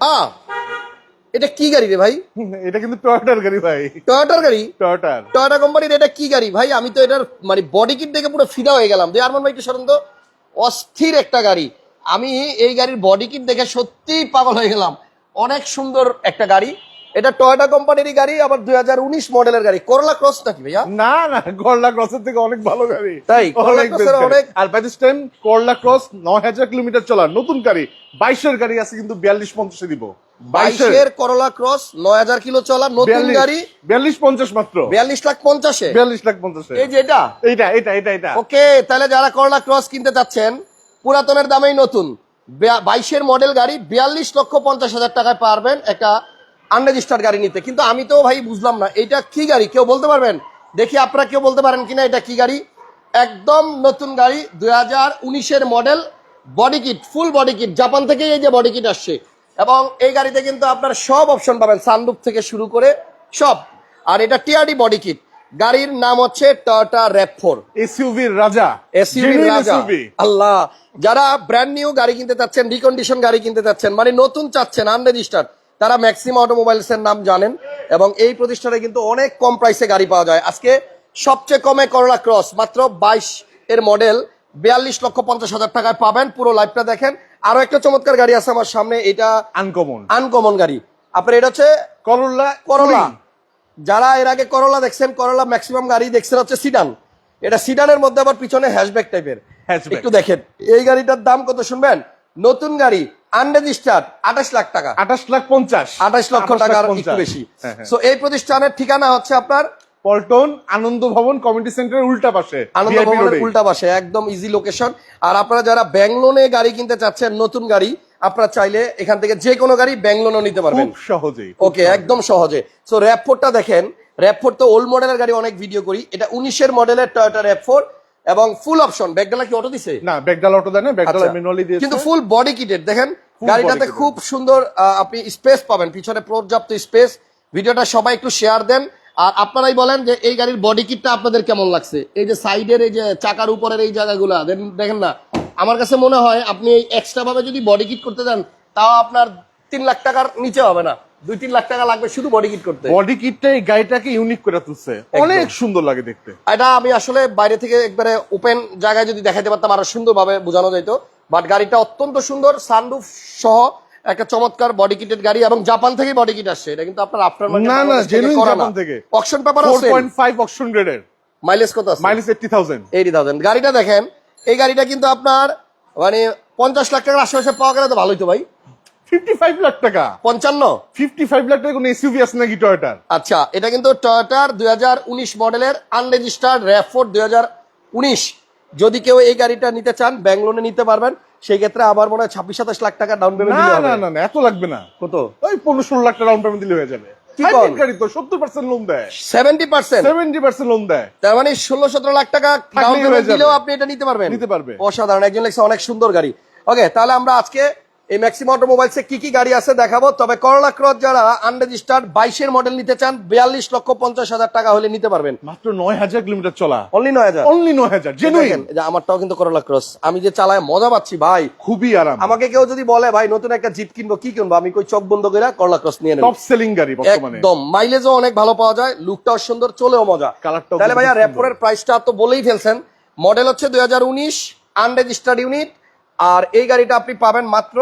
আ এটা কি গাড়ি রে ভাই? এটা কিন্তু টয়োটার গাড়ি ভাই। টয়োটার গাড়ি? টয়োটার টয়োটা কোম্পানির এটা কি গাড়ি? ভাই আমি তো এটার মানে বডি কিট দেখে পুরো ফিদা হয়ে গেলাম। যে আরমান ভাই একটু সরেন তো। অস্থির একটা গাড়ি। আমি এই গাড়ির বডি কিট দেখে সত্যিই পাগল হয়ে গেলাম। অনেক সুন্দর একটা গাড়ি। এটা টয়োটা কোম্পানিরই গাড়ি আবার দুই হাজার উনিশ মডেলের গাড়ি। করলা ক্রস নাকি ভাইয়া? না না করলা ক্রসের থেকে অনেক ভালো গাড়ি। তাই? অনেক আর বাই দিস টাইম করলা ক্রস নয় হাজার কিলোমিটার চলা নতুন গাড়ি। বাইশের গাড়ি আছে কিন্তু বিয়াল্লিশ পঞ্চাশে দিব। বাইশের। করলা ক্রস নয় হাজার কিলো চলা নতুন গাড়ি। বিয়াল্লিশ পঞ্চাশ মাত্র। বিয়াল্লিশ লাখ পঞ্চাশে। বিয়াল্লিশ লাখ পঞ্চাশে। এই যে এটা? এইটা এটা এটা এটা ওকে তাহলে যারা করলা ক্রস কিনতে চাচ্ছেন পুরাতনের দামেই নতুন। বাইশের মডেল গাড়ি বিয়াল্লিশ লক্ষ পঞ্চাশ হাজার টাকায় পারবেন একটা আনরেজিস্টার্ড গাড়ি নিতে। কিন্তু আমি তো ভাই বুঝলাম না এটা কি গাড়ি? কেউ বলতে পারবেন? দেখি আপনারা কেউ বলতে পারেন কিনা এটা কি গাড়ি? একদম নতুন গাড়ি দুই হাজার উনিশের model body kit full body kit Japan থেকে এই যে বডি কিট আসছে। এবং এই গাড়িতে কিন্তু আপনার সব অপশন পাবেন সানরুফ থেকে শুরু করে সব। আর এটা টিআরডি বডি কিট গাড়ির নাম হচ্ছে টয়োটা র্যাপ ফোর এসইউভির রাজা এসইউভি Genuine রাজা। আল্লাহ যারা ব্র্যান্ড নিউ গাড়ি কিনতে চাচ্ছেন রিকন্ডিশন গাড়ি কিনতে চাচ্ছেন মানে নতুন চাচ্ছেন আনরেজিস্টার্ড তারা ম্যাক্সিমাম অটোমোবাইলস এর নাম জানেন এবং এই প্রতিষ্ঠানে কিন্তু অনেক কম প্রাইসে গাড়ি পাওয়া যায়। আজকে সবচেয়ে কমে করলা ক্রস মাত্র বাইশ এর মডেল বিয়াল্লিশ লক্ষ পঞ্চাশ হাজার টাকায় পাবেন। পুরো লাইফটা দেখেন। আরও একটা চমৎকার গাড়ি আছে আমার সামনে এটা আনকমন আনকমন গাড়ি। আপনার এটা হচ্ছে করোলা করোলা যারা এর আগে করলা দেখছেন করলা ম্যাক্সিমাম গাড়ি দেখছেন হচ্ছে সিডান এটা সিডানের মধ্যে আবার পিছনে হ্যাশব্যাক টাইপের। একটু দেখেন। এই গাড়িটার দাম কত শুনবেন? নতুন গাড়ি আনরেজিস্টার্ড আঠাশ লাখ টাকা। আঠাশ লাখ পঞ্চাশ। আঠাশ লক্ষ টাকার একটু বেশি। হ্যাঁ, হ্যাঁ। সো এই প্রতিষ্ঠানের ঠিকানা হচ্ছে আপনার পল্টন আনন্দ ভবন কমিউনিটি সেন্টারের উল্টা পাশে আনন্দ ভবনের উল্টা পাশে একদম ইজি লোকেশন আর আপনারা যারা ব্যাংলোনে গাড়ি কিনতে চাচ্ছেন নতুন গাড়ি আপনারা চাইলে এখান থেকে যে কোনো গাড়ি ব্যাংলোনও নিতে পারবেন। খুব সহজেই ওকে একদম সহজে। সো র্যাপফোরটা দেখেন। র্যাপফোর তো ওল্ড মডেলের গাড়ি অনেক ভিডিও করি। এটা উনিশের মডেলের টয়োটা র্যাপফোর এবং ফুল অপশন ব্যাকডালা কি অটো দিছে? না ব্যাগডাল অটো দেয় না ব্যাগডাল আচ্ছা। ম্যানুয়ালি দিয়েছে। কিন্তু ফুল বডি কিটেড দেখেন গাড়িটাতে খুব সুন্দর আপনি স্পেস পাবেন পিছনে পর্যাপ্ত স্পেস ভিডিওটা সবাই একটু শেয়ার দেন। আর আপনারাই বলেন যে এই গাড়ির বডি কিটটা আপনাদের কেমন লাগছে? এই যে সাইডের এই যে চাকার উপরের এই জায়গাগুলা দেখেন না। আমার কাছে মনে হয় আপনি এই এক্সট্রা ভাবে যদি বডি কিট করতে যান তাও আপনার তিন লাখ টাকার নিচে হবে না। দুই তিন লাখ টাকা লাগবে শুধু বডি কিট করতে। বডি কিটটা এই গাড়িটাকে ইউনিক করে তুলছে। অনেক সুন্দর লাগে দেখতে। এটা আমি আসলে বাইরে থেকে একবারে ওপেন জায়গায় যদি দেখাতে পারতাম আরও সুন্দরভাবে বোঝানো যেত বাট গাড়িটা অত্যন্ত সুন্দর সানরুফ সহ একটা চমৎকার বডি কিটের গাড়ি এবং জাপান থেকে বডি কিট আসছে। এটা কিন্তু আপনার আফটার না, না, genuine জাপান থেকে। অকশন পেপার আছে। পয়েন্ট ফাইভ অপশন গ্রেডের মাইলেজ কত আছে? Mileage eighty thousand eighty thousand গাড়িটা দেখেন এই গাড়িটা কিন্তু আপনার মানে পঞ্চাশ লাখ টাকার আশেপাশে পাওয়া গেলে তো ভালোই তো ভাই। ফিফটি ফাইভ লাখ টাকা পঞ্চান্ন ফিফটি ফাইভ লাখ টাকা কোনো এসইউভি আছে নাকি টয়োটার আচ্ছা এটা কিন্তু টয়োটার দুই মডেলের আনরেজিস্টার্ড র্যাফোর্ড দুই যদি কেউ এই গাড়িটা নিতে চান নিতে পারবেন। সেই ক্ষেত্রে আমার মনে হয় ছাব্বিশ সাতাশ লাখ টাকা ডাউন পেমেন্ট না দিলে হবে। না না এত লাগবে না। কত? ওই পনেরো ষোলো লাখ টাকা ডাউন পেমেন্ট দিলে হয়ে যাবে? গাড়ি তো লোন দেয়। Seventy percent seventy percent loan দেয়। তার মানে ষোলো সতেরো লাখ টাকা ডাউন পেমেন্ট দিলেও আপনি এটা নিতে পারবেন। নিতে পারবে। অসাধারণ একজন লেগছে অনেক সুন্দর গাড়ি। ওকে তাহলে আমরা আজকে এই ম্যাক্সিম অটোমোবাইলসে কি কি গাড়ি আছে দেখাবো? তবে করলা ক্রস যারা আনরেজিস্টার্ড বাইশের মডেল নিতে চান বিয়াল্লিশ লক্ষ পঞ্চাশ হাজার টাকা হলে নিতে পারবেন। মাত্র নয় হাজার কিলোমিটার চলা। অনলি নয় হাজার। অনলি নয় হাজার জেনুইন আমারটাও কিন্তু করলা ক্রস আমি যে চালায় মজা পাচ্ছি ভাই। খুবই আরাম। আমাকে কেউ যদি বলে ভাই নতুন একটা জিপ কিনবো কি কিনবো? আমি কই চোখ বন্ধ করে করলা ক্রস নিয়ে নেব। টপ সেলিং গাড়ি বর্তমানে। একদম। মাইলেজও অনেক ভালো পাওয়া যায় লুকটাও সুন্দর চলেও মজা। কালারটাও তাহলে ভাইয়া। র্যাপোরের প্রাইসটা তো বলেই ফেলছেন। মডেল হচ্ছে দুই হাজার উনিশ আনরেজিস্টার্ড ইউনিট আর এই গাড়িটা আপনি পাবেন মাত্র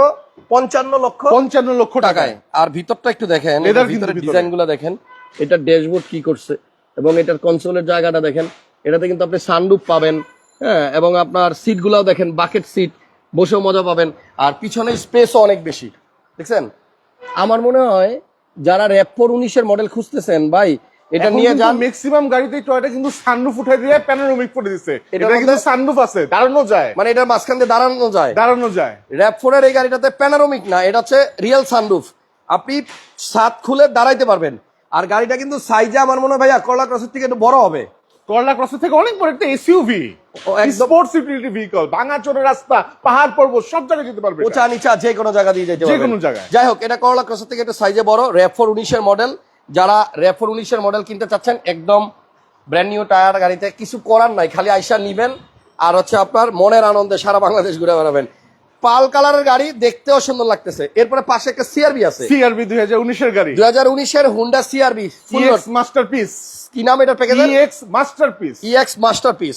পঞ্চান্ন লক্ষ পঞ্চান্ন লক্ষ টাকায়। আর ভিতরটা একটু দেখেন এটার ভিতরে। ডিজাইনগুলো দেখেন। এটা ড্যাশবোর্ড কি করছে? এবং এটার কনসোলের জায়গাটা দেখেন। এটাতে কিন্তু আপনি সানরুফ পাবেন হ্যাঁ এবং আপনার সিট গুলাও দেখেন বাকেট সিট বসেও মজা পাবেন। আর পিছনে স্পেসও অনেক বেশি। দেখছেন? আমার মনে হয় যারা র্যাপোর উনিশের মডেল খুঁজতেছেন ভাই এটা নিয়ে যান। ম্যাক্সিমাম গাড়িতে টয়টা কিন্তু সানরুফ উঠাই দিয়ে প্যানোরামিক করে দিছে। এটা কিন্তু সানরুফ আছে দাঁড়ানো যায়। মানে এটার মাঝখান দিয়ে দাঁড়ানো যায়। দাঁড়ানো যায়। র্যাপ ফোরের এই গাড়িটাতে প্যানারোমিক না এটা হচ্ছে রিয়েল সানরুফ আপনি ছাদ খুলে দাঁড়াইতে পারবেন। আর গাড়িটা কিন্তু সাইজে আমার মনে হয় ভাইয়া করলা ক্রসের থেকে একটু বড় হবে। করলা ক্রসের থেকে অনেক বড় একটা এসইউভি স্পোর্টস ইউটিলিটি ভেহিকল ভাঙা রাস্তা পাহাড় পর্বত সব জায়গায় যেতে পারবে এটা। উঁচা নিচা যে কোনো জায়গা দিয়ে যেতে যে কোনো জায়গায়। যাই হোক এটা করলা ক্রসের থেকে একটু সাইজে বড় র্যাপ ফোর উনিশের মডেল যারা র্যাপ ফোর উনিশের মডেল কিনতে চাচ্ছেন একদম ব্র্যান্ড নিউ টায়ার গাড়িতে কিছু করার নাই খালি আইসা নিবেন আর হচ্ছে আপনার মনের আনন্দে সারা বাংলাদেশ ঘুরে বেড়াবেন। পাল কালারের গাড়ি দেখতেও সুন্দর লাগতেছে। এরপরে পাশে একটা সিআরবি আছে। সিআরবি দুই হাজার উনিশের গাড়ি। দুই হাজার উনিশের হুন্ডা সিআরবি মাস্টার পিস কি নাম এটা package EX masterpiece EX masterpiece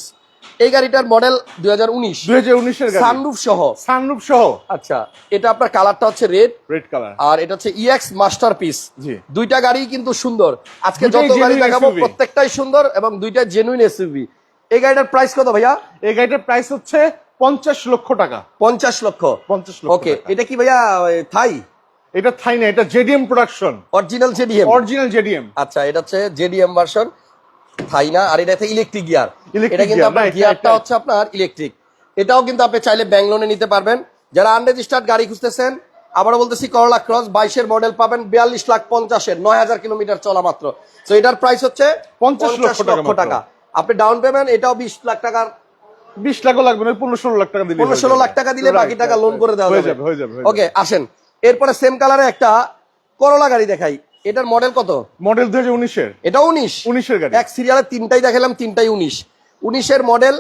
এই গাড়িটার মডেল দুই হাজার উনিশ। দুই হাজার উনিশের সানরুফ সহ। সানরুফ সহ। আচ্ছা এটা আপনার কালারটা হচ্ছে রেড। রেড কালার আর এটা হচ্ছে ইএক্স মাস্টারপিস জি। দুইটা গাড়ি কিন্তু সুন্দর। আজকে যত গাড়ি দেখাবো প্রত্যেকটাই সুন্দর এবং দুইটা জেনুইন এসইউভি এই গাড়িটার প্রাইস কত ভাইয়া? এই গাড়িটার প্রাইস হচ্ছে পঞ্চাশ লক্ষ টাকা। পঞ্চাশ লক্ষ। পঞ্চাশ লক্ষ ওকে এটা কি ভাইয়া থাই? এটা থাই না এটা JDM production original JDM. Original JDM. আচ্ছা এটা হচ্ছে জেডিএম ভার্সন থাই না আর এটা ইলেকট্রিক গিয়ার এটা কিন্তু আপনার গিয়ারটা. হচ্ছে আপনার ইলেকট্রিক এটাও কিন্তু আপনি চাইলে ব্যাংলোনে নিতে পারবেন। যারা আনরেজিস্টার্ড গাড়ি খুঁজতেছেন আবারও বলতেছি করলা ক্রস বাইশের মডেল পাবেন বিয়াল্লিশ লাখ পঞ্চাশের নয় হাজার কিলোমিটার চলা মাত্র। তো এটার প্রাইস হচ্ছে 50 লক্ষ টাকা আপনি ডাউন পেমেন্ট এটাও বিশ লাখ টাকার বিশ লাখও লাগবে না পনেরো ষোলো লাখ টাকা দিলে পনেরো ষোলো লাখ টাকা দিলে বাকি টাকা লোন করে দেওয়া হয়ে হয়ে যাবে ওকে আসেন। এরপরে সেম কালারে একটা করলা গাড়ি দেখাই। এটার মডেল কত? মডেল দুই হাজার উনিশের। এটা উনিশ। উনিশের গাড়ি। এক সিরিয়ালে তিনটাই দেখালাম তিনটাই উনিশ। উনিশের মডেল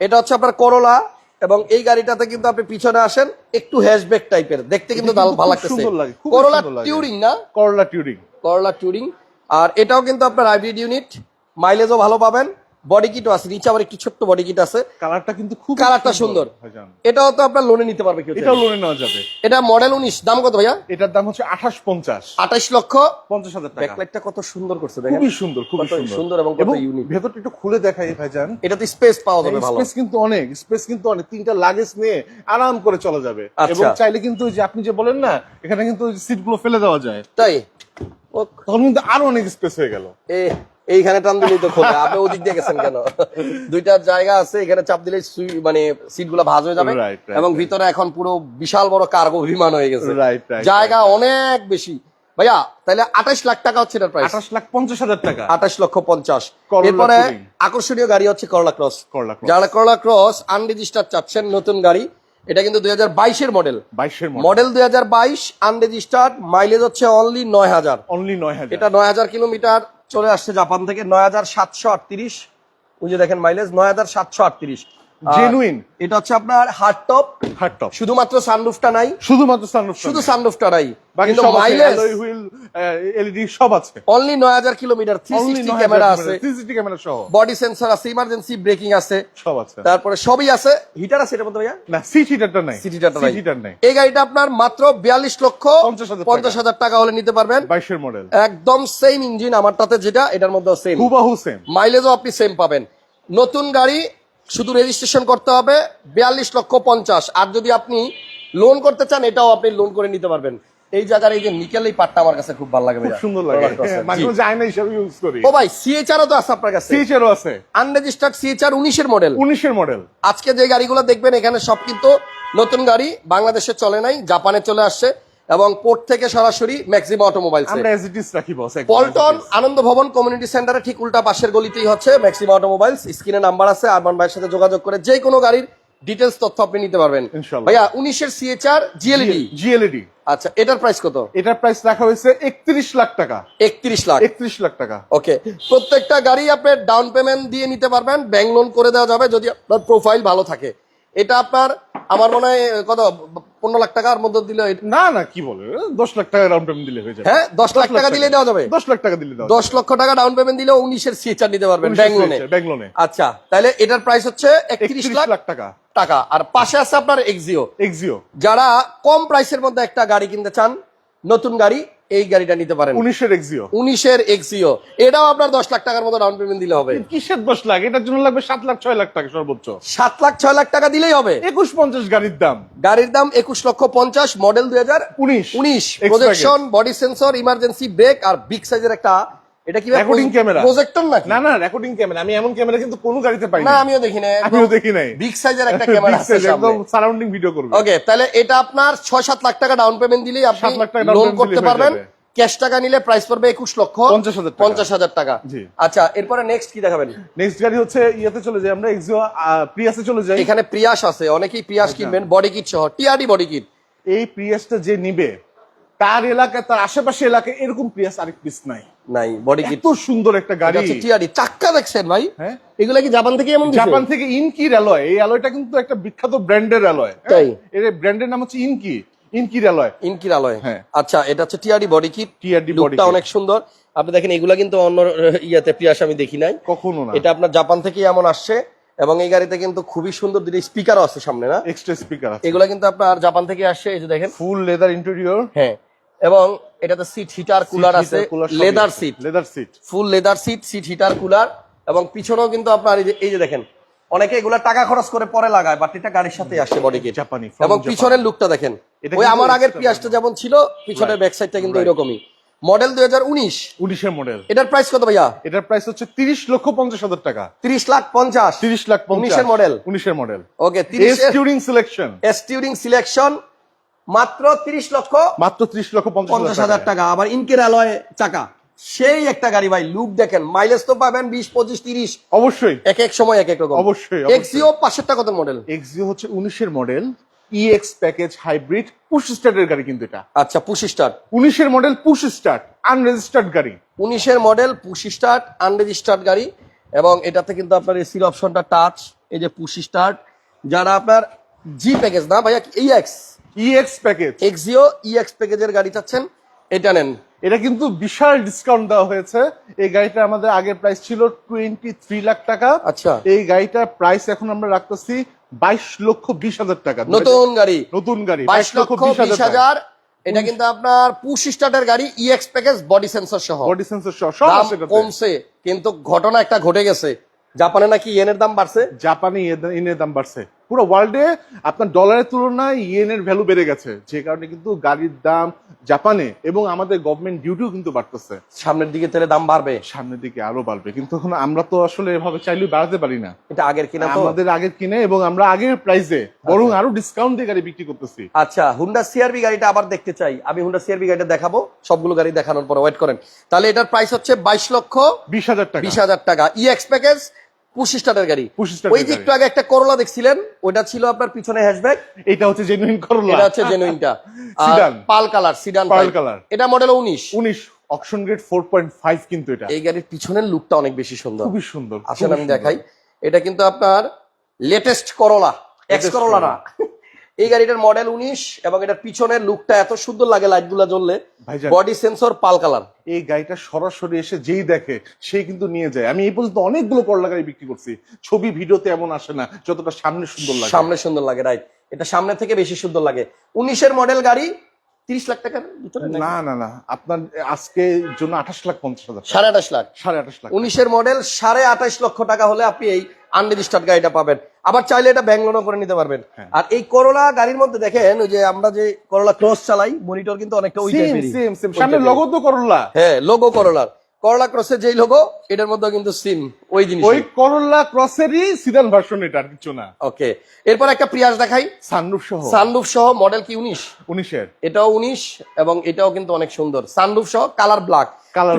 এটা হচ্ছে আপনার করোলা এবং এই গাড়িটাতে কিন্তু আপনি পিছনে আসেন একটু হ্যাশব্যাক টাইপের দেখতে কিন্তু করোলা ভালো লাগতেছে। টিউরিং না? করোলা টিউরিং করোলা টিউরিং আর এটাও কিন্তু আপনার হাইব্রিড ইউনিট মাইলেজও ভালো পাবেন। বডি কিটও আছে নিচে আবার একটু ছোট্ট বডি কিট আছে। কালারটা কিন্তু খুব কালারটা সুন্দর এটাও তো আপনার লোনে নিতে পারবে কেউ। এটাও লোনে নেওয়া যাবে। এটা মডেল উনিশ দাম কত ভাইয়া? এটার দাম হচ্ছে আঠাশ পঞ্চাশ। আঠাশ লক্ষ পঞ্চাশ হাজার টাকা। ব্যাকলাইটটা কত সুন্দর করছে দেখেন। খুবই সুন্দর খুবই সুন্দর। সুন্দর এবং কত unique। ভেতরটা একটু খুলে দেখাই ভাইজান। এটাতে স্পেস পাওয়া যাবে ভালো। স্পেস কিন্তু অনেক স্পেস কিন্তু অনেক। তিনটা লাগেজ নিয়ে আরাম করে চলা যাবে। আচ্ছা। এবং চাইলে কিন্তু যে আপনি যে বলেন না এখানে কিন্তু সিটগুলো ফেলে দেওয়া যায়। তাই? ও তখন কিন্তু আরও অনেক স্পেস হয়ে গেল। এ এইখানে টান দিলেই তো খোলে আপনি ওদিক দিয়ে গেছেন কেন? দুইটা জায়গা আছে এখানে চাপ দিলে মানে সিটগুলা ভাজ হয়ে যাবে এবং ভিতরে এখন পুরো বিশাল বড় কার্গো বিমান হয়ে গেছে। জায়গা অনেক বেশি। ভাইয়া তাহলে আঠাশ লাখ টাকা হচ্ছে এটার প্রাইস আঠাশ লাখ পঞ্চাশ হাজার টাকা। আঠাশ লক্ষ পঞ্চাশ। এরপরে আকর্ষণীয় গাড়ি হচ্ছে করলা ক্রস। যারা করলা ক্রস আনরেজিস্টার চাচ্ছেন নতুন গাড়ি এটা কিন্তু দুই হাজার বাইশের মডেল বাইশের মডেল দুই হাজার বাইশ আনরেজিস্টার্ড মাইলেজ হচ্ছে অনলি নয় হাজার। অনলি নয় হাজার। এটা নয় হাজার কিলোমিটার চলে আসছে জাপান থেকে নয় হাজার সাতশো আটত্রিশ। ওই যে দেখেন মাইলেজ নয় হাজার সাতশো আটত্রিশ। Genuine। এটা হচ্ছে আপনার হার্ড টপ হার্ড টপ শুধুমাত্র সানরুফটা নাই। শুধুমাত্র সানরুফ শুধু সানরুফটা নাই। বাকি কিন্তু সব মাইলেজ হুইল এলইডি সব আছে। অনলি নয় হাজার kilometre three only sixty camera আছে। সিসিটি ক্যামেরা সহ। বডি সেন্সর আছে ইমার্জেন্সি ব্রেকিং আছে। সব আছে। তারপরে সবই আছে। হিটার আছে এটার মধ্যে ভাইয়া? না সিট হিটারটা নাই। সিটি হিটারটা নাই। হিটার নাই। এই গাড়িটা আপনার মাত্র বিয়াল্লিশ লক্ষ 50,000 টাকা। পঞ্চাশ হাজার টাকা হলে নিতে পারবেন। বাইশের মডেল একদম সেম ইঞ্জিন আমারটাতে যেটা এটার মধ্যে সেম হুবাহু সেম মাইলেজও আপনি সেম পাবেন। নতুন গাড়ি শুধু রেজিস্ট্রেশন করতে হবে বিয়াল্লিশ লক্ষ পঞ্চাশ। আর যদি আপনি লোন করতে চান এটাও আপনি লোন করে নিতে পারবেন। এই জায়গার এই যে নিকেল এই পাটটা আমার কাছে খুব ভালো লাগে সুন্দর লাগে। হ্যাঁ, মাঝে জি। মাঝে আয়না হিসাবে ইউজ করি। ও ভাই সিএচআরও তো আছে আপনার কাছে। সিএচআরও আছে। আনরেজিস্টার্ড সিএচআর উনিশের মডেল উনিশের মডেল আজকে যে গাড়িগুলো দেখবেন এখানে সব কিন্তু নতুন গাড়ি বাংলাদেশে চলে নাই জাপানে চলে আসছে। এবং পোর্ট থেকে সরাসরি ম্যাক্সিমাম অটোমোবাইলস আমরা এজ ইট ইজ রাখি বস পল্টন আনন্দ ভবন কমিউনিটি সেন্টারে ঠিক উল্টা পাশের গলিতেই হচ্ছে ম্যাক্সিমাম অটোমোবাইলস স্ক্রিনে নাম্বার আছে আরমান ভাইয়ের সাথে যোগাযোগ করে যে কোনো গাড়ির ডিটেলস তথ্য আপনি নিতে পারবেন। ভাইয়া উনিশের সিএচআর জিএলডি জিএলইডি আচ্ছা এটার প্রাইস কত? এটার প্রাইস রাখা হয়েছে একত্রিশ লাখ টাকা। একত্রিশ লাখ। একত্রিশ লাখ টাকা। ওকে প্রত্যেকটা গাড়ি আপনি ডাউন পেমেন্ট দিয়ে নিতে পারবেন ব্যাংক লোন করে দেওয়া যাবে যদি আপনার প্রোফাইল ভালো থাকে। এটা আপনার আমার মনে হয় কত? পনেরো লাখ টাকার মধ্যে দিলে না না কি বলে? দশ লাখ টাকা ডাউন পেমেন্ট দিলে হয়ে যাবে। হ্যাঁ দশ লাখ টাকা দিলে দেওয়া যাবে। দশ লাখ টাকা দিলে দশ লক্ষ টাকা ডাউন পেমেন্ট দিলে উনিশের সিএচআর নিতে পারবেন ব্যাঙ্গলোনে ব্যাঙ্গলোনে আচ্ছা তাহলে এটার প্রাইস হচ্ছে একত্রিশ লাখ টাকা। টাকা। আর পাশে আছে আপনার এক্সিও এক্সিও যারা কম প্রাইসের মধ্যে একটা গাড়ি কিনতে চান নতুন গাড়ি এই গাড়িটা নিতে পারেন। উনিশের এক্সিও উনিশের এক্সিও এটাও আপনার দশ লাখ টাকার মতো ডাউন পেমেন্ট দিলে হবে। কিসের দশ লাখ? এটার জন্য লাগবে সাত লাখ ছয় লাখ টাকা সর্বোচ্চ। সাত লাখ ছয় লাখ টাকা দিলেই হবে। একুশ পঞ্চাশ গাড়ির দাম। গাড়ির দাম একুশ লক্ষ পঞ্চাশ মডেল দুই হাজার উনিশ। উনিশ। Projection body sensor emergency brake আর বিগ সাইজের একটা এটা কি Recording camera। প্রজেক্টর নাকি? না না রেকর্ডিং ক্যামেরা আমি এমন ক্যামেরা কিন্তু কোনো গাড়িতে পাই না আমিও দেখি না আমিও দেখি নাই। বিগ সাইজের একটা ক্যামেরা আছে একদম সারাউন্ডিং ভিডিও করবে। ওকে তাহলে এটা আপনার ছয় সাত লাখ টাকা ডাউন পেমেন্ট দিলেই আপনি 7 লাখ টাকা লোন করতে পারবেন। ক্যাশ টাকা নিলে প্রাইস পড়বে একুশ লক্ষ 50,000 টাকা। পঞ্চাশ হাজার টাকা। আচ্ছা এরপরে নেক্সট কি দেখাবেন? নেক্সট গাড়ি হচ্ছে ইয়েতে চলে যাই আমরা এক্সিও প্রিয়াসে চলে যাই। এখানে প্রিয়াস আছে অনেকেই প্রিয়াস আচ্ছা। কিনবেন বডি কিট সহ টিআরডি বডি কিট এই প্রিয়াসটা যে নিবে তার এলাকায় তার আশেপাশে এলাকায় এরকম প্রিয়াস আরেক পিস নাই। নাই বডি কিট এত সুন্দর একটা গাড়ি। টিআরডি চাক্কা দেখছেন ভাই? হ্যাঁ। এগুলা কি জাপান থেকে এমন? জাপান থেকে ইনকির অ্যালয় এই অ্যালয়টা কিন্তু একটা বিখ্যাত ব্র্যান্ডের অ্যালয় তাই? এর ব্র্যান্ডের নাম হচ্ছে ইনকি ইনকির অ্যালয় ইনকির আলয় হ্যাঁ। আচ্ছা এটা হচ্ছে টিআরডি বডি কিট লুকটা kit। অনেক সুন্দর। আপনি দেখেন এগুলা কিন্তু অন্য ইয়াতে প্রিয়াস আমি দেখি নাই। কখনো না। এটা আপনার জাপান থেকে এমন আসছে এবং এই গাড়িতে কিন্তু খুবই সুন্দর দুটি স্পিকারও আছে সামনে না? এক্সট্রা স্পিকার আছে। এগুলা কিন্তু আপনার জাপান থেকে আসছে এই যে দেখেন। ফুল লেদার ইন্টেরিয়র হ্যাঁ। এবং এটাতে সিট হিটার কুলার আছে leather seat leather seat full leather seat seat heater cooler এবং পিছনেও কিন্তু আপনার এই যে এই যে দেখেন অনেকে এগুলা টাকা খরচ করে পরে লাগায় বাট এটা গাড়ির সাথে আসে বডি কিট জাপানি এবং পিছনের লুকটা দেখেন ওই আমার আগের পিয়াসটা যেমন ছিল পিছনের ব্যাক সাইডটা কিন্তু এরকমই। মডেল দুই হাজার উনিশ। উনিশের মডেল এটার প্রাইস কত ভাইয়া? এটার প্রাইস হচ্ছে তিরিশ লক্ষ পঞ্চাশ হাজার টাকা। তিরিশ লাখ পঞ্চাশ। তিরিশ লাখ উনিশের মডেল উনিশের মডেল ওকে এস তিরিশ touring selection S touring selection মাত্র তিরিশ লক্ষ মাত্র ত্রিশ লক্ষ পঞ্চাশ হাজার টাকা। আবার ইনকের অ্যালয় চাকা। সেই একটা গাড়ি ভাই লুক দেখেন মাইলেজ তো পাবেন বিশ পঁচিশ তিরিশ। অবশ্যই। এক এক সময় এক এক রকম। অবশ্যই, অবশ্যই। এক্সিও পাঁচশোটা কত মডেল এক্সিও হচ্ছে উনিশের model EX package hybrid push স্টার্টের গাড়ি কিন্তু এটা। আচ্ছা পুশি স্টার্ট উনিশের মডেল পুশ স্টার্ট আনরেজিস্টার্ড গাড়ি। উনিশের মডেল পুশি স্টার্ট আনরেজিস্টার্ড গাড়ি এবং এটাতে কিন্তু আপনার এসির অপশনটা টাচ এই যে পুশি স্টার্ট যারা আপনার জি প্যাকেজ না ভাইয়া EX EX package Axio EX প্যাকেজের গাড়ি চাচ্ছেন এটা নেন। এটা কিন্তু বিশাল ডিসকাউন্ট দেওয়া হয়েছে। এই গাড়িটা আমাদের আগের প্রাইস ছিল টোয়েন্টি থ্রি লাখ টাকা। আচ্ছা। এই গাড়িটার প্রাইস এখন আমরা রাখতেছি বাইশ লক্ষ বিশ হাজার টাকা। নতুন গাড়ি। নতুন গাড়ি বাইশ লক্ষ বিশ হাজার। এটা কিন্তু আপনার পুশ স্টার্টের গাড়ি ইএক্স প্যাকেজ বডি সেন্সর সহ। বডি সেন্সর সহ সব আছে কমছে কিন্তু ঘটনা একটা ঘটে গেছে। জাপানে নাকি ইয়েনের দাম বাড়ছে? জাপানি ইয়ে- ইয়েনের দাম বাড়ছে। পুরো ওয়ার্ল্ডে আপনার ডলারের তুলনায় ইয়েনের ভ্যালু বেড়ে গেছে। যে কারণে কিন্তু গাড়ির দাম জাপানে এবং আমাদের গভর্নমেন্ট ডিউটিও কিন্তু বাড়তেছে। সামনের দিকে তেলে দাম বাড়বে? সামনের দিকে আরও বাড়বে। কিন্তু এখন আমরা তো আসলে এভাবে চাইলেও বাড়াতে পারি না। এটা আগের কিনা আমাদের আগের কিনে এবং আমরা আগের প্রাইসে বরং আরও ডিসকাউন্ট দিয়ে গাড়ি বিক্রি করতেছি। আচ্ছা হুন্ডা সিআরবি গাড়িটা আবার দেখতে চাই। আমি হুন্ডা সিআরবি গাড়িটা দেখাবো। সবগুলো গাড়ি দেখানোর পর ওয়েট করেন। তাহলে এটার প্রাইস হচ্ছে বাইশ লক্ষ বিশ হাজার টাকা। বিশ হাজার টাকা। ইএক্স প্যাকেজ পুশি স্টার্টের গাড়ি ওই যে একটু আগে একটা করলা দেখছিলেন? ওটা ছিল আপনার পিছনে হ্যাশব্যাগ এটা হচ্ছে জেনুইন করলা এটা হচ্ছে জেনুইনটা pearl colour sedan pearl colour. এটা মডেল উনিশ। উনিশ। Auction grade four point five কিন্তু এটা। এই গাড়ির পিছনের লুকটা অনেক বেশি সুন্দর। খুবই সুন্দর আসলে আমি দেখাই। এটা কিন্তু আপনার লেটেস্ট করলা এক্স করলা না। এই গাড়িটার মডেল উনিশ এবং এটার পিছনের লুকটা এত সুন্দর লাগে লাইটগুলা জ্বললে বডি সেন্সর পাল কালার এই গাড়িটা সরাসরি এসে যেই দেখে সেই কিন্তু নিয়ে যায়। আমি এই পর্যন্ত অনেকগুলো করলা গাড়ি বিক্রি করছি। ছবি ভিডিওতে এমন আসে না যতটা সামনে সুন্দর লাগে। সামনে সুন্দর লাগে রাইট এটা সামনে থেকে বেশি সুন্দর লাগে। উনিশের মডেল গাড়ি তিরিশ লাখ টাকার ভিতরে না না না। আপনার আজকে জন্য আঠাশ লাখ পঞ্চাশ হাজার সাড়ে আঠাশ লাখ। সাড়ে আঠাশ লাখ। উনিশের মডেল সাড়ে আঠাশ লক্ষ টাকা হলে আপনি এই আনরেজিস্টার্ড গাড়িটা পাবেন। আবার চাইলে এটা ব্যাংক লোনও করে নিতে পারবেন। হ্যাঁ। আর এই করোলা গাড়ির মধ্যে দেখেন ওই যে আমরা যে করোলা ক্রস চালাই মনিটর কিন্তু অনেকটা ওই সামনে। লগো তো করলা হ্যাঁ লোগো করোলার করোলা ক্রসের যেই লোগো এটার মধ্যে কিন্তু সিম ওই জিনিস ওই করলা ক্রসেরই সিদান ভার্সন এটা আর কিছু না। ওকে এরপর একটা প্রিয়াস দেখাই। সানরুফ সহ। সানরুফ সহ মডেল কি উনিশ? উনিশের। এটাও উনিশ এবং এটাও কিন্তু অনেক সুন্দর। সানরুফ সহ কালার ব্ল্যাক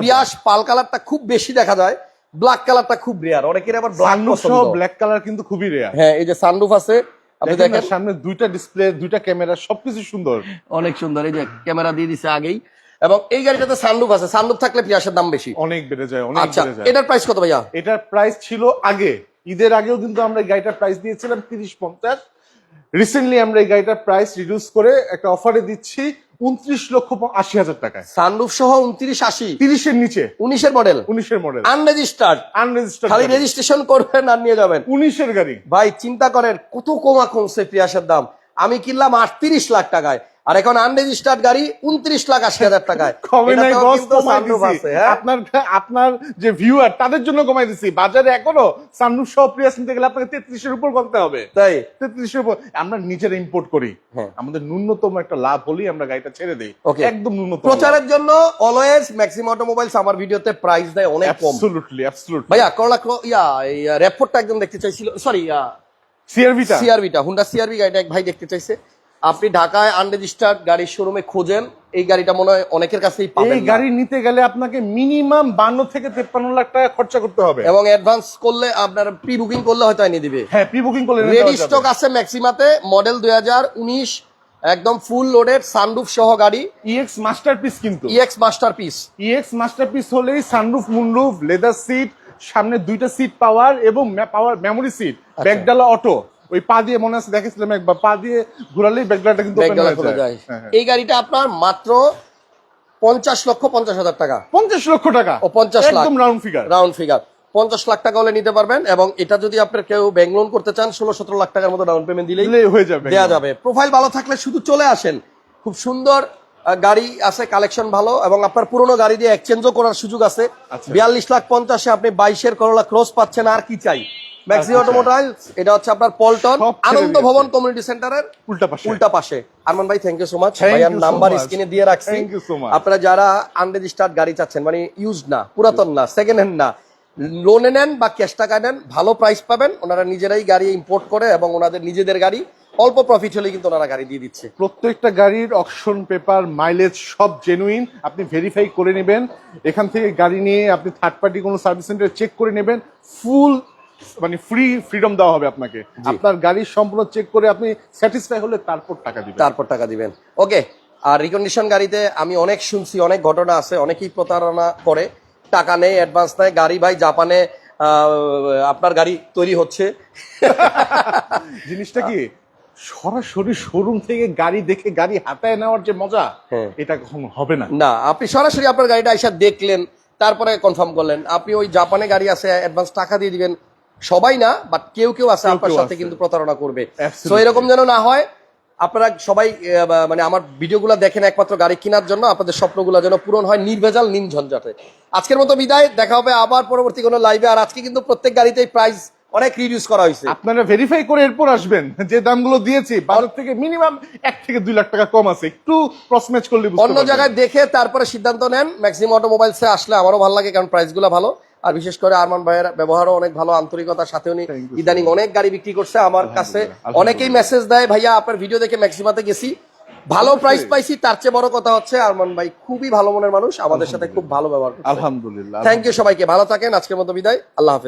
প্রিয়াস পাল কালারটা খুব বেশি দেখা যায় ব্ল্যাক কালারটা খুব রেয়ার অনেকের আবার ব্ল্যাক পছন্দ। ব্ল্যাক কালার কিন্তু খুবই রেয়ার হ্যাঁ এই যে সানরুফ আছে আপনি দেখেন সামনে দুইটা ডিসপ্লে দুইটা ক্যামেরা সবকিছু সুন্দর। অনেক সুন্দর এই যে ক্যামেরা দিয়ে দিছে আগেই। এবং এই গাড়িটাতে সানরুফ আছে সানরুফ থাকলে পিয়াসের দাম বেশি। অনেক বেড়ে যায় অনেক আচ্ছা বেড়ে যায়। এটার প্রাইস কত ভাইয়া? এটার প্রাইস ছিল আগে। ঈদের আগেও কিন্তু আমরা এই গাড়িটার প্রাইস দিয়েছিলাম তিরিশ পঞ্চাশ। রিসেন্টলি আমরা এই গাড়িটার প্রাইস রিডিউস করে একটা অফারে দিচ্ছি। উনত্রিশ লক্ষ আশি হাজার টাকায়। সানরুফ সহ উনত্রিশ আশি। তিরিশের নিচে। উনিশের মডেল উনিশের মডেল আনরেজিস্টার্ড আনরেজিস্টার্ড খালি রেজিস্ট্রেশন করবেন আর নিয়ে যাবেন। উনিশের গাড়ি। ভাই চিন্তা করেন কত কমা কমছে পিয়াসের দাম। আমি কিনলাম আটত্রিশ লাখ টাকায়। আর এখন আনরেজিস্টার্ড গাড়ি উনত্রিশ লাখ আশি হাজার টাকায়। হ্যাঁ? আপনার আপনার যে ভিউয়ার তাদের জন্য কমাই দিছি। বাজারে এখনও সানরুফ সহ প্রিয়াস নিতে গেলে আপনাকে তেত্রিশের উপর করতে হবে। তাই? তেত্রিশের উপর। আমরা নিজেরা ইম্পোর্ট করি। হ্যাঁ। আমাদের ন্যূনতম একটা লাভ হলেই আমরা গাড়িটা ছেড়ে দিই. একদম ন্যূনতম প্রচারের জন্য অলওয়েজ ম্যাক্সিম অটোমোবাইলস আমার ভিডিওতে প্রাইস দেয় অনেক কম। অ্যাবসলিউটলি অ্যাবসলিউটলি ভাইয়া করলা ক্র- ইয়া এই র্যাপোর্টটা একদম দেখতে চাইছিল সরি সিআরভিটা সিআরবিটা হুন্ডা সিআরবি গাড়িটা এক ভাই দেখতে চাইছে। আপনি ঢাকায় আনরেজিস্টার্ড গাড়ির শোরুমে খোঁজেন এই গাড়িটা মনে হয় অনেকের কাছেই পাবেন এই গাড়ি নিতে গেলে আপনাকে মিনিমাম বান্ন থেকে তেপ্পান্ন লাখ টাকা খরচা করতে হবে। এবং অ্যাডভান্স করলে আপনার প্রি বুকিং করলে হয়তো এনে দিবে। হ্যাঁ প্রি বুকিং করলে রেডি স্টক আছে ম্যাক্সিমাতে মডেল দুই হাজার উনিশ একদম ফুল লোডেড সানরুফ সহ গাড়ি। ইএক্স মাস্টারপিস কিন্তু। ইএক্স মাস্টারপিস ইএক্স মাস্টারপিস হলেই সানরুফ মুনরুফ লেদার সিট সামনে দুইটা সিট পাওয়ার এবং পাওয়ার মেমোরি সিট আচ্ছা। ব্যাগডালা অটো ওই পা দিয়ে মনে আছে দেখেছিলাম একবার পা দিয়ে ঘোরালেই ব্যাগডালাটা কিন্তু হয়ে হ্যাঁ। এই গাড়িটা আপনার মাত্র পঞ্চাশ লক্ষ পঞ্চাশ হাজার টাকা। পঞ্চাশ লক্ষ টাকা? ও, 50 লাখ। একদম রাউন্ড ফিগার রাউন্ড ফিগার পঞ্চাশ লাখ টাকা হলে নিতে পারবেন এবং এটা যদি আপনার কেউ ব্যাংক লোন করতে চান ষোলো সতেরো লাখ টাকার মতো ডাউন পেমেন্ট দিলেই হয়ে যাবে। দেওয়া যাবে। প্রোফাইল ভালো থাকলে শুধু চলে আসেন। খুব সুন্দর গাড়ি আছে কালেকশন ভালো এবং আপনার পুরনো গাড়ি দিয়ে এক্সচেঞ্জও করার সুযোগ আছে আচ্ছা। বিয়াল্লিশ লাখ পঞ্চাশে আপনি বাইশের করোলা ক্রস পাচ্ছেন আর কি চাই ম্যাক্সি আচ্ছা। অটোমোবাইলস এটা হচ্ছে আপনার পল্টন আনন্দ ভবন কমিউনিটি সেন্টারের উল্টা পাশে উল্টা পাশে আরমান ভাই থ্যাংক ইউ সো মাচ ভাইয়ার নাম্বার. স্ক্রিনে দিয়ে রাখছি. আপনারা যারা আনরেজিস্টার্ড গাড়ি চাচ্ছেন মানে ইউজ না পুরাতন না সেকেন্ড হ্যান্ড না লোনে নেন বা ক্যাশ টাকা নেন ভালো প্রাইস পাবেন ওনারা নিজেরাই গাড়ি ইম্পোর্ট করে এবং ওনাদের নিজেদের গাড়ি অল্প প্রফিট হলে কিন্তু ওনারা গাড়ি দিয়ে দিচ্ছে। প্রত্যেকটা গাড়ির অকশন পেপার মাইলেজ সব জেনুইন আপনি ভেরিফাই করে নেবেন। এখান থেকে গাড়ি নিয়ে আপনি থার্ড পার্টি কোনো সার্ভিস সেন্টারে চেক করে নেবেন। ফুল মানে ফ্রি ফ্রিডম দেওয়া হবে আপনাকে। আপনার গাড়ি সম্পূর্ণ চেক করে আপনি স্যাটিসফাই হলে তারপর টাকা দিবেন। তারপর টাকা দিবেন। ওকে আর রিকন্ডিশন গাড়িতে আমি অনেক শুনছি অনেক ঘটনা আছে অনেকেই প্রতারণা করে। টাকা নেই অ্যাডভান্স নেয় গাড়ি ভাই জাপানে আপনার গাড়ি তৈরি হচ্ছে। জিনিসটা কি? সরাসরি শোরুম থেকে গাড়ি দেখে গাড়ি হাতায় নেওয়ার যে মজা হ্যাঁ। এটা কখনো হবে না। না আপনি সরাসরি আপনার গাড়িটা এসে দেখলেন তারপরে কনফার্ম করলেন। আপনি ওই জাপানে গাড়ি আছে অ্যাডভান্স টাকা দিয়ে দিবেন। সবাই না বাট কেউ কেউ আছে আপনার সাথে কিন্তু প্রতারণা করবে। তো এরকম যেন না হয় আপনারা সবাই মানে আমার ভিডিওগুলো দেখেন একমাত্র গাড়ি কেনার জন্য আপনাদের স্বপ্নগুলো যেন পূরণ হয় নির্ভেজাল নিন ঝঞ্ঝাটে। আজকের মতো বিদায় দেখা হবে আবার পরবর্তী কোনো লাইভে আর আজকে কিন্তু প্রত্যেক গাড়িতেই প্রাইস অনেক রিডিউস করা হয়েছে। আপনারা ভেরিফাই করে এরপর আসবেন যে দামগুলো দিয়েছি। বাজার থেকে মিনিমাম এক থেকে দুই লাখ টাকা কম আছে। একটু ক্রস ম্যাচ করলে অন্য জায়গায় দেখে তারপরে সিদ্ধান্ত নেন। ম্যাক্সিমাম অটোমোবাইলসে আসলে আমারও ভালো লাগে কারণ প্রাইসগুলো ভালো। আর বিশেষ করে আরমান ভাইয়ের ব্যবহারও অনেক ভালো আন্তরিকতার সাথে উনি ইদানিং অনেক গাড়ি বিক্রি করছে আমার কাছে। অনেকেই মেসেজ দেয় ভাইয়া আপনার ভিডিও দেখে ম্যাক্সিমাতে গেছি। ভালো প্রাইস পাইছি তার চেয়ে বড় কথা হচ্ছে আরমান ভাই খুবই ভালো মনের মানুষ। আমাদের সাথে খুব ভালো ব্যবহার আলহামদুলিল্লাহ থ্যাংক ইউ সবাইকে ভালো থাকেন আজকের মতো বিদায়। আল্লাহ হাফেজ।